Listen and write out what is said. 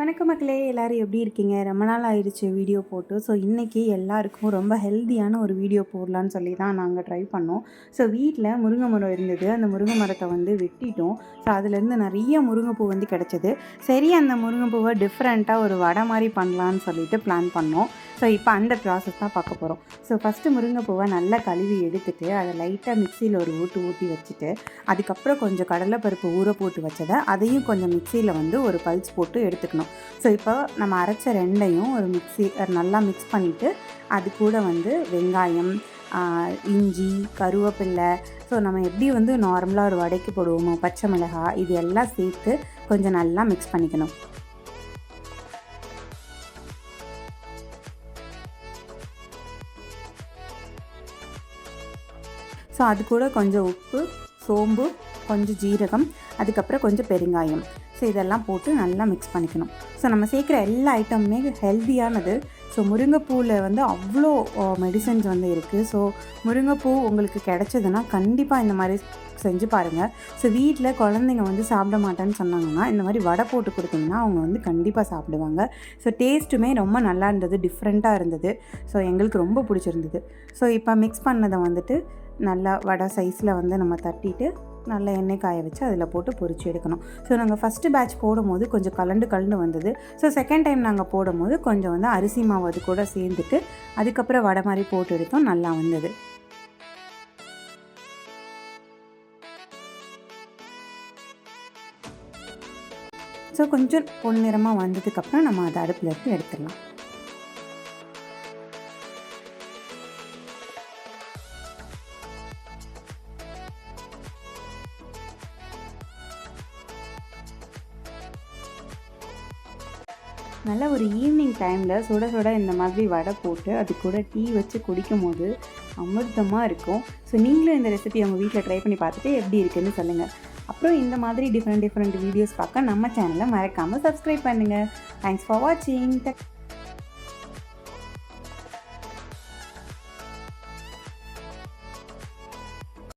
வணக்க மக்களே எல்லோரும் எப்படி இருக்கீங்க? ரொம்ப நாள் ஆயிடுச்சு வீடியோ போட்டு. ஸோ இன்றைக்கி எல்லாருக்கும் ரொம்ப ஹெல்த்தியான ஒரு வீடியோ போடலான்னு சொல்லி தான் நாங்கள் ட்ரை பண்ணோம். ஸோ வீட்டில் முருங்கை மரம் இருந்தது. அந்த முருங்கை மரத்தை வந்து வெட்டிட்டோம். ஸோ அதுலேருந்து நிறைய முருங்கைப்பூ வந்து கிடச்சிது. சரி அந்த முருங்கைப்பூவை டிஃப்ரெண்ட்டாக ஒரு வடை மாதிரி பண்ணலான்னு சொல்லிட்டு பிளான் பண்ணோம். ஸோ இப்போ அந்த ப்ராசஸ் தான் பார்க்க போகிறோம் ஸோ ஃபஸ்ட்டு முருங்கைப்பூவை நல்லா கழுவி எடுத்துட்டு அதை லைட்டாக மிக்சியில் ஒரு ஊட்டு ஊட்டி வச்சுட்டு அதுக்கப்புறம் கொஞ்சம் கடலைப்பருப்பு ஊற போட்டு வச்சதை அதையும் கொஞ்சம் மிக்சியில் வந்து ஒரு பல்ஸ் போட்டு எடுத்துக்கணும். ஸோ இப்போ நம்ம அரைச்ச ரெண்டையும் ஒரு மிக்சி நல்லா மிக்ஸ் பண்ணிவிட்டு அது கூட வந்து வெங்காயம் இஞ்சி கருவேப்பில்லை ஸோ நம்ம எப்படி வந்து நார்மலாக ஒரு வடைக்கு போடுவோமோ பச்சை மிளகாய் இது எல்லாம் சேர்த்து கொஞ்சம் நல்லா மிக்ஸ் பண்ணிக்கணும். ஸோ அது கூட கொஞ்சம் உப்பு சோம்பு கொஞ்சம் ஜீரகம் அதுக்கப்புறம் கொஞ்சம் பெருங்காயம். ஸோ இதெல்லாம் போட்டு நல்லா மிக்ஸ் பண்ணிக்கணும். ஸோ நம்ம சேர்க்குற எல்லா ஐட்டமுமே ஹெல்த்தியானது ஸோ முருங்கைப்பூவில் வந்து அவ்வளோ மெடிசன்ஸ் வந்து இருக்குது ஸோ முருங்கைப்பூ உங்களுக்கு கிடச்சதுன்னா கண்டிப்பாக இந்த மாதிரி செஞ்சு பாருங்கள் ஸோ வீட்டில் குழந்தைங்க வந்து சாப்பிட மாட்டேன்னு சொன்னாங்கன்னா இந்த மாதிரி வடை போட்டு கொடுத்தீங்கன்னா அவங்க வந்து கண்டிப்பாக சாப்பிடுவாங்க. ஸோ டேஸ்ட்டுமே ரொம்ப நல்லா இருந்தது டிஃப்ரெண்ட்டாக இருந்தது. ஸோ எங்களுக்கு ரொம்ப பிடிச்சிருந்தது. ஸோ இப்போ மிக்ஸ் பண்ணதை வந்துட்டு நல்லா வடை சைஸில் வந்து நம்ம தட்டிட்டு நல்லா எண்ணெய் காய வச்சு அதில் போட்டு பொரிச்சு எடுக்கணும். ஸோ நாங்கள் ஃபஸ்ட்டு பேட்ச் போடும்போது கொஞ்சம் கலண்டு கலண்டு வந்தது. ஸோ செகண்ட் டைம் நாங்கள் போடும்போது கொஞ்சம் வந்து அரிசி மாவு அது கூட சேர்ந்துட்டு அதுக்கப்புறம் வடை மாதிரி போட்டு எடுத்தோம் நல்லா வந்தது. ஸோ கொஞ்சம் பொன்னிறமாக வந்ததுக்கப்புறம் நம்ம அதை அடுப்பில் இருந்து எடுத்துடலாம். நல்ல ஒரு ஈவினிங் டைமில் சுட சுட இந்த மாதிரி வடை போட்டு அது கூட டீ வச்சு குடிக்கும் போது அமிர்தமாக இருக்கும். ஸோ நீங்களும் இந்த ரெசிபி உங்கள் வீட்டில் ட்ரை பண்ணி பார்த்துட்டு எப்படி இருக்குன்னு சொல்லுங்கள் அப்புறம் இந்த மாதிரி டிஃப்ரெண்ட் டிஃப்ரெண்ட் வீடியோஸ் பார்க்க நம்ம சேனலை மறக்காமல் சப்ஸ்கிரைப் பண்ணுங்கள் தேங்க்ஸ் ஃபார் வாட்சிங்